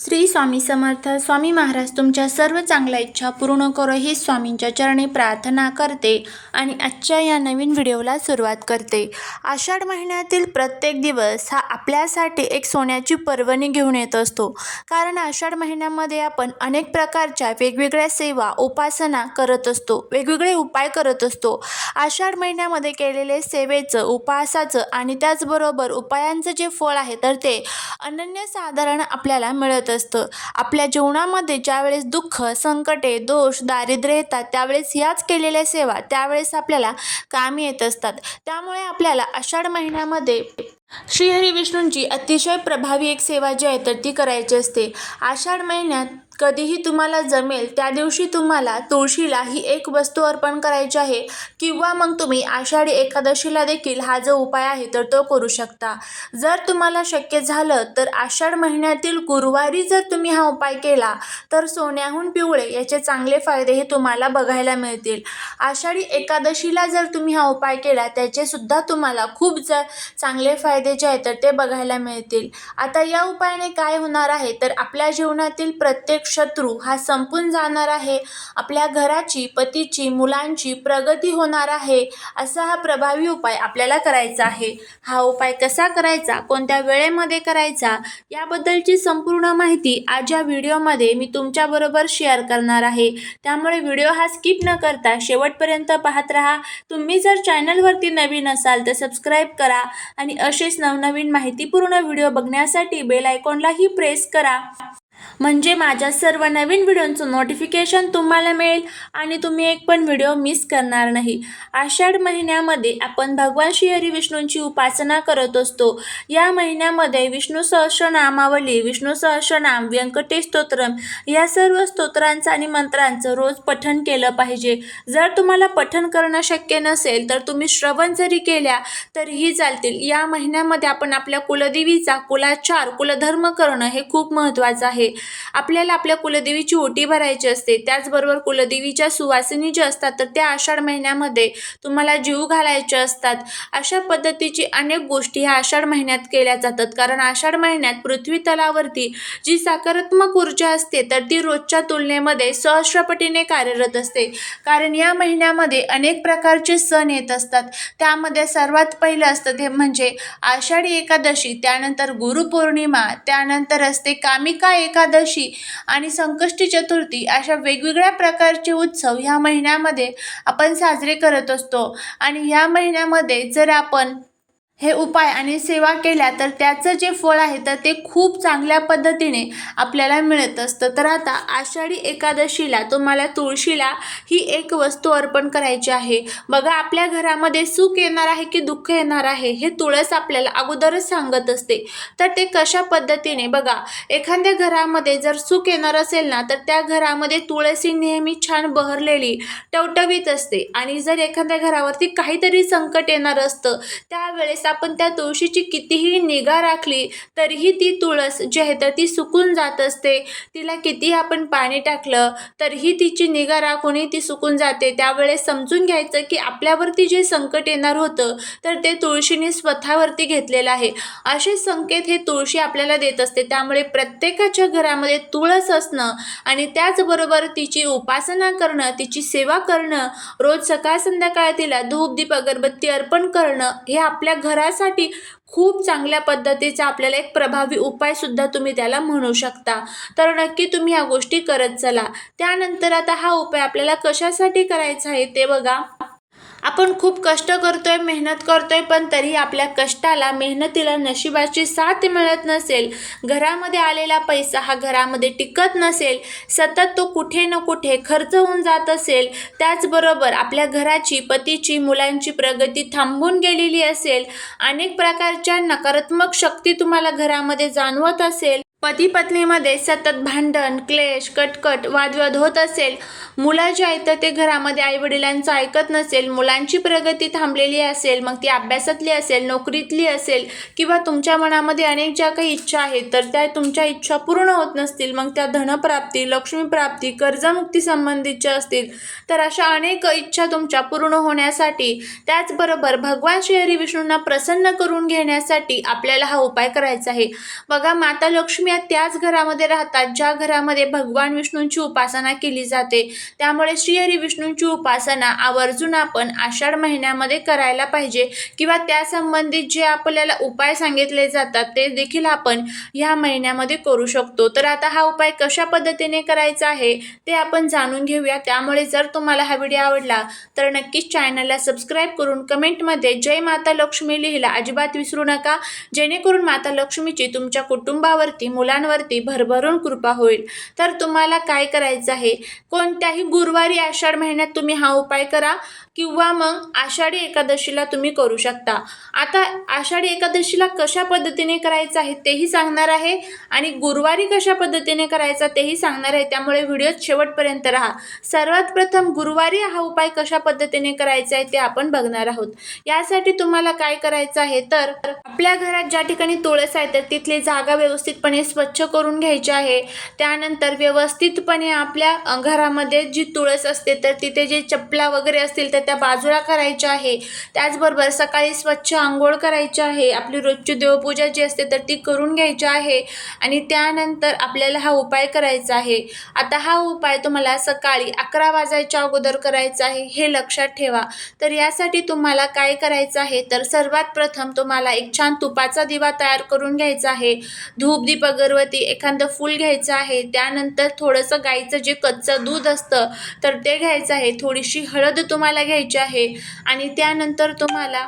श्री स्वामी समर्थ स्वामी महाराज तुमच्या सर्व चांगल्या इच्छा पूर्ण करो ही स्वामींच्या चरणी प्रार्थना करते आणि आजच्या या नवीन व्हिडिओला सुरुवात करते. आषाढ महिन्यातील प्रत्येक दिवस हा आपल्यासाठी एक सोन्याची पर्वणी घेऊन येत असतो. कारण आषाढ महिन्यामध्ये आपण अनेक प्रकारच्या वेगवेगळ्या सेवा उपासना करत असतो वेगवेगळे उपाय करत असतो. आषाढ महिन्यामध्ये केलेले सेवेचं उपासाचं आणि त्याचबरोबर उपायांचं जे फळ आहे तर ते अनन्यसाधारण आपल्याला मिळत असतं. आपल्या जीवनामध्ये ज्यावेळेस दुःख संकटे दोष दारिद्र्य येतात त्यावेळेस याच केलेल्या सेवा त्यावेळेस आपल्याला कामी येत असतात. त्यामुळे आपल्याला आषाढ महिन्यामध्ये श्रीहरी विष्णूंची अतिशय प्रभावी एक सेवा जी आहे तर ती करायची असते. आषाढ महिन्यात कधीही तुम्हाला जमेल त्या दिवशी तुम्हाला तुळशीला ही एक वस्तू अर्पण करायची आहे किंवा मग तुम्ही आषाढी एकादशीला देखील हा जो उपाय आहे तर तो करू शकता. जर तुम्हाला शक्य झालं तर आषाढ महिन्यातील गुरुवारी जर तुम्ही हा उपाय केला तर सोन्याहून पिवळे याचे चांगले फायदे हे तुम्हाला बघायला मिळतील. आषाढी एकादशीला जर तुम्ही हा उपाय केला त्याचे सुद्धा तुम्हाला खूप ज चांगले फायदे जे आहेत तर ते बघायला मिळतील. आता या उपायाने काय होणार आहे तर आपल्या जीवनातील प्रत्येक शत्रू हा संपून जाणार आहे. आपल्या घराची पतीची मुलांची प्रगती होणार आहे असा हा प्रभावी उपाय आपल्याला करायचा आहे. हा उपाय कसा करायचा कोणत्या वेळेमध्ये करायचा याबद्दलची संपूर्ण माहिती आज या व्हिडिओमध्ये मी तुमच्याबरोबर शेअर करणार आहे. त्यामुळे व्हिडिओ हा स्किप न करता शेवट शेवटपर्यंत पाहत राहा. तुम्ही जर चॅनलवरती नवीन असाल तर सबस्क्राईब करा आणि असेच नवनवीन माहितीपूर्ण व्हिडिओ बघण्यासाठी बेल आयकॉनलाही प्रेस करा. म्हणजे माझ्या सर्व नवीन व्हिडिओंचं नोटिफिकेशन तुम्हाला मिळेल आणि तुम्ही एक पण व्हिडिओ मिस करणार नाही. आषाढ महिन्यामध्ये आपण भगवान श्री हरी विष्णूंची उपासना करत असतो. या महिन्यामध्ये विष्णू सहस्रनामावली विष्णू सहस्रनाम व्यंकटेश स्तोत्रम या सर्व स्तोत्रांचं आणि मंत्रांचं रोज पठण केलं पाहिजे. जर तुम्हाला पठण करणं शक्य नसेल तर तुम्ही श्रवण जरी केल्या तरीही चालतील. या महिन्यामध्ये आपण आपल्या कुलदेवीचा कुलाचार कुलधर्म करणं हे खूप महत्त्वाचं आहे. आपल्याला आपल्या कुलदेवीची ओटी भरायची असते. त्याचबरोबर कुलदेवीच्या सुवासिनी ज्या असतात तर त्या आषाढ महिन्यामध्ये तुम्हाला जीव घालायचे असतात. अशा पद्धतीची अनेक गोष्टी ह्या आषाढ महिन्यात केल्या जातात. कारण आषाढ महिन्यात पृथ्वी तलावरती जी सकारात्मक ऊर्जा असते तर ती रोजच्या तुलनेमध्ये सहस्रपटीने कार्यरत असते. कारण या महिन्यामध्ये अनेक प्रकारचे सण येत असतात. त्यामध्ये सर्वात पहिलं असतं ते म्हणजे आषाढी एकादशी त्यानंतर गुरुपौर्णिमा त्यानंतर असते कामिका एकादशी एकादशी आणि संकष्टी चतुर्थी अशा वेगवेगळ्या प्रकारचे उत्सव ह्या महिन्यामध्ये आपण साजरे करत असतो. आणि ह्या महिन्यामध्ये जर आपण हे उपाय आणि सेवा केल्या तर त्याचं जे फळ आहे तर ते खूप चांगल्या पद्धतीने आपल्याला मिळत असतं. तर आता आषाढी एकादशीला तुम्हाला तुळशीला ही एक वस्तू अर्पण करायची आहे. बघा आपल्या घरामध्ये सुख येणार आहे की दुःख येणार आहे हे तुळस आपल्याला अगोदरच सांगत असते. तर ते कशा पद्धतीने? बघा एखाद्या घरामध्ये जर सुख येणार असेल ना तर त्या घरामध्ये तुळसी नेहमी छान बहरलेली टवटवीत असते. आणि जर एखाद्या घरावरती काहीतरी संकट येणार असतं त्यावेळेस आपण त्या तुळशीची कितीही निगा राखली तरीही ती तुळस जी आहे तर ती सुकून जात असते. तिला कितीही आपण पाणी टाकलं तरीही तिची निगा राखूनही ती सुकून जाते. त्यावेळेस समजून घ्यायचं की आपल्यावरती जे संकट येणार होतं तर ते तुळशीने स्वतःवरती घेतलेलं आहे. असे संकेत हे तुळशी आपल्याला देत असते. त्यामुळे प्रत्येकाच्या घरामध्ये तुळस असणं आणि त्याचबरोबर तिची उपासना करणं तिची सेवा करणं रोज सकाळ संध्याकाळ तिला धूप दीप अगरबत्ती अर्पण करणं हे आपल्या घरासाठी खूप चांगल्या पद्धतीचा आपल्याला एक प्रभावी उपायसुद्धा तुम्ही त्याला म्हणू शकता. तर नक्की तुम्ही ह्या गोष्टी करत चला. त्यानंतर आता हा उपाय आपल्याला कशासाठी करायचा आहे ते बघा. आपण खूप कष्ट करतोय मेहनत करतोय पण तरी आपल्या कष्टाला मेहनतीला नशिबाची साथ मिळत नसेल. घरामध्ये आलेला पैसा हा घरामध्ये टिकत नसेल. सतत तो कुठे न कुठे खर्च होऊन जात असेल. त्याचबरोबर आपल्या घराची पतीची मुलांची प्रगती थांबून गेलेली असेल. अनेक प्रकारच्या नकारात्मक शक्ती तुम्हाला घरामध्ये जाणवत असेल. पती पत्नीमध्ये सतत भांडण क्लेश कटकट वादविवाद होत असेल मुलं जे आहेत तर ते घरामध्ये आईवडिलांचं ऐकत नसेल मुलांची प्रगती थांबलेली असेल मग ती अभ्यासातली असेल नोकरीतली असेल किंवा तुमच्या मनामध्ये अनेक ज्या काही इच्छा आहेत तर त्या तुमच्या इच्छा पूर्ण होत नसतील मग त्या धनप्राप्ती लक्ष्मीप्राप्ती कर्जमुक्ती संबंधीच्या असतील तर अशा अनेक इच्छा तुमच्या पूर्ण होण्यासाठी त्याचबरोबर भगवान श्री हरी विष्णूंना प्रसन्न करून घेण्यासाठी आपल्याला हा उपाय करायचा आहे. बघा माता लक्ष्मी या त्याच घरामध्ये राहतात ज्या घरामध्ये भगवान विष्णूंची उपासना केली जाते. त्यामुळे श्रीहरी विष्णूंची उपासना आवर्जून आपण आषाढ महिन्यामध्ये करायला पाहिजे किंवा त्या संबंधित जे आपल्याला उपाय सांगितले जातात ते देखील आपण ह्या महिन्यामध्ये करू शकतो. तर आता हा उपाय कशा पद्धतीने करायचा आहे ते आपण जाणून घेऊया. त्यामुळे जर तुम्हाला हा व्हिडिओ आवडला तर नक्कीच चॅनलला सबस्क्राईब करून कमेंटमध्ये जय माता लक्ष्मी लिहिला अजिबात विसरू नका. जेणेकरून माता लक्ष्मीची तुमच्या कुटुंबावरती मुलांवरती भरभरून कृपा होईल. तर तुम्हाला काय करायचं आहे? कोणत्याही गुरुवारी आषाढ महिन्यात तुम्ही हा उपाय करा किंवा मग आषाढी एकादशीला तुम्ही करू शकता. आता आषाढी एकादशीला कशा पद्धतीने करायचं आहे तेही सांगणार आहे आणि गुरुवारी कशा पद्धतीने करायचा तेही सांगणार आहे. त्यामुळे व्हिडिओ शेवटपर्यंत राहा. सर्वात प्रथम गुरुवारी हा उपाय कशा पद्धतीने करायचा आहे ते आपण बघणार आहोत. यासाठी तुम्हाला काय करायचं आहे? तर आपल्या घरात ज्या ठिकाणी तुळस आहे तर तिथली जागा व्यवस्थितपणे स्वच्छ करून घ्यायचे आहे. त्यानंतर व्यवस्थितपणे आपल्या घरामध्ये जी तुळस असते तर तिथे जे चपला वगैरे असतील तर त्या बाजूला करायच्या आहे. त्याचबरोबर सकाळी स्वच्छ आंघोळ करायची आहे. आपली रोजची देवपूजा जी असते तर ती करून घ्यायची आहे. आणि त्यानंतर आपल्याला हा उपाय करायचा आहे. आता हा उपाय तुम्हाला सकाळी अकरा वाजायच्या अगोदर करायचा आहे हे लक्षात ठेवा. तर यासाठी तुम्हाला काय करायचं आहे? तर सर्वात प्रथम तुम्हाला एक छान तुपाचा दिवा तयार करून घ्यायचा आहे. धूप दीपक अगरबत्ती एखादं फूल घ्यायचं आहे त्यानंतर थोडंसं गाईचं जे कच्चं दूध असतं तर ते घ्यायचं आहे. थोडीशी हळद तुम्हाला घ्यायची आहे आणि त्यानंतर तुम्हाला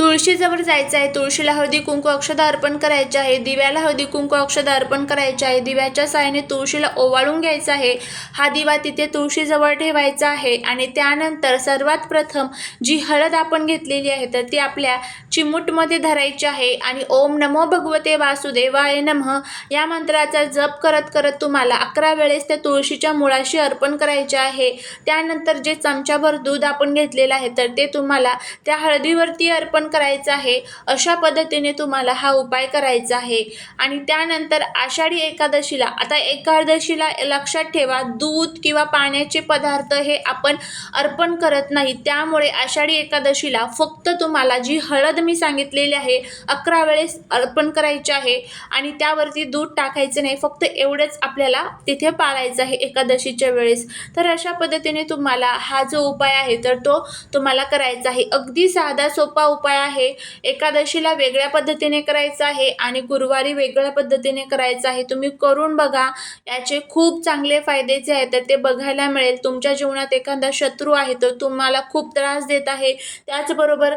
तुळशीजवळ जायचं आहे. तुळशीला हळदी कुंकू अक्षदा अर्पण करायचे आहे. दिव्याला हळदी कुंकू अक्षदा अर्पण करायचे आहे. दिव्याच्या साहाय्याने तुळशीला ओवाळून घ्यायचा आहे. हा दिवा तिथे तुळशीजवळ ठेवायचा आहे आणि त्यानंतर सर्वात प्रथम जी हळद आपण घेतलेली आहे तर ती आपल्या चिमूटमध्ये धरायची आहे आणि ओम नमो भगवते वासुदेवाय नमः. या मंत्राचा जप करत करत तुम्हाला अकरा वेळेस त्या तुळशीच्या मुळाशी अर्पण करायचे आहे. त्यानंतर जे चमच्याभर दूध आपण घेतलेलं आहे तर ते तुम्हाला त्या हळदीवरती अर्पण करायचं आहे अशा पद्धतीने तुम्हाला हा उपाय करायचा आहे. आणि त्यानंतर आषाढी एकादशीला आता एकादशीला लक्षात ठेवा दूध किंवा पाण्याचे पदार्थ हे आपण अर्पण करत नाही. त्यामुळे आषाढी एकादशीला फक्त तुम्हाला जी हळद मी सांगितलेली आहे अकरा वेळेस अर्पण करायची आहे आणि त्यावरती दूध टाकायचं नाही फक्त एवढंच आपल्याला तिथे पाळायचं आहे एकादशीच्या वेळेस. तर अशा पद्धतीने तुम्हाला हा जो उपाय आहे तर तो तुम्हाला करायचा आहे. अगदी साधा सोपा उपाय आहे. एकादशीला वेगळ्या पद्धतीने करायचं आहे आणि गुरुवारी वेगळ्या पद्धतीने करायचं आहे. तुम्ही करून बघा. याचे खूप चांगले फायदे जे आहेत तर ते बघायला मिळेल. तुमच्या जीवनात एखादा शत्रू आहे तर तुम्हाला खूप त्रास देत आहे. त्याचबरोबर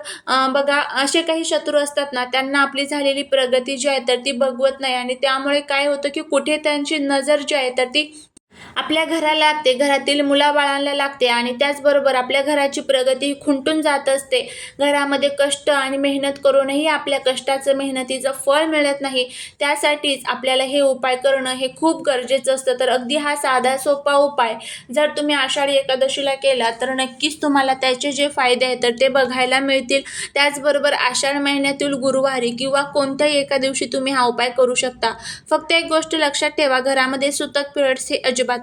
बघा असे काही शत्रू असतात ना त्यांना आपली झालेली प्रगती जी आहे तर ती बघवत नाही. आणि त्यामुळे काय होतं की कुठे त्यांची नजर जी आहे तर ती आपल्या घराला लागते घरातील मुलाबाळांना लागते आणि त्याचबरोबर आपल्या घराची प्रगती खुंटून जात असते. घरामध्ये कष्ट आणि मेहनत करूनही आपल्या कष्टाचं मेहनतीचं फळ मिळत नाही. त्यासाठीच आपल्याला हे उपाय करणं हे खूप गरजेचं असतं. तर अगदी हा साधा सोपा उपाय जर तुम्ही आषाढी एकादशीला केला तर नक्कीच तुम्हाला त्याचे जे फायदे आहेत तर ते बघायला मिळतील. त्याचबरोबर आषाढ महिन्यातील गुरुवारी किंवा कोणत्याही एका दिवशी तुम्ही हा उपाय करू शकता. फक्त एक गोष्ट लक्षात ठेवा घरामध्ये सुतक पिरियड्स हे अजिबात